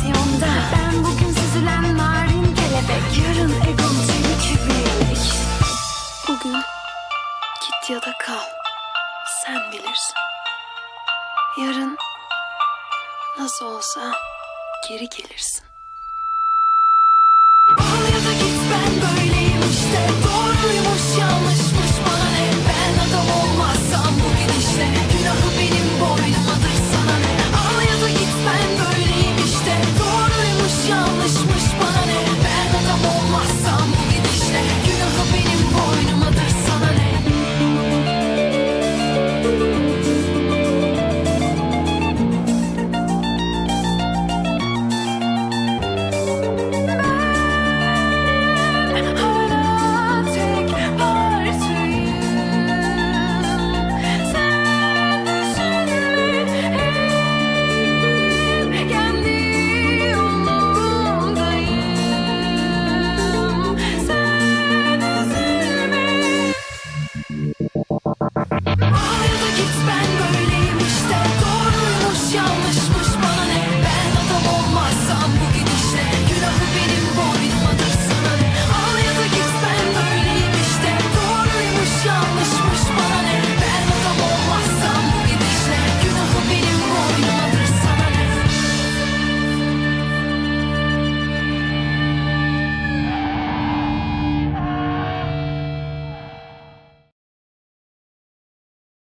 gaz Ben bugün süzülen narin kelebek Yarın egom çelik birlik Bugün git ya da kal. Sen bilirsin. Yarın nasıl olsa geri gelirsin. Al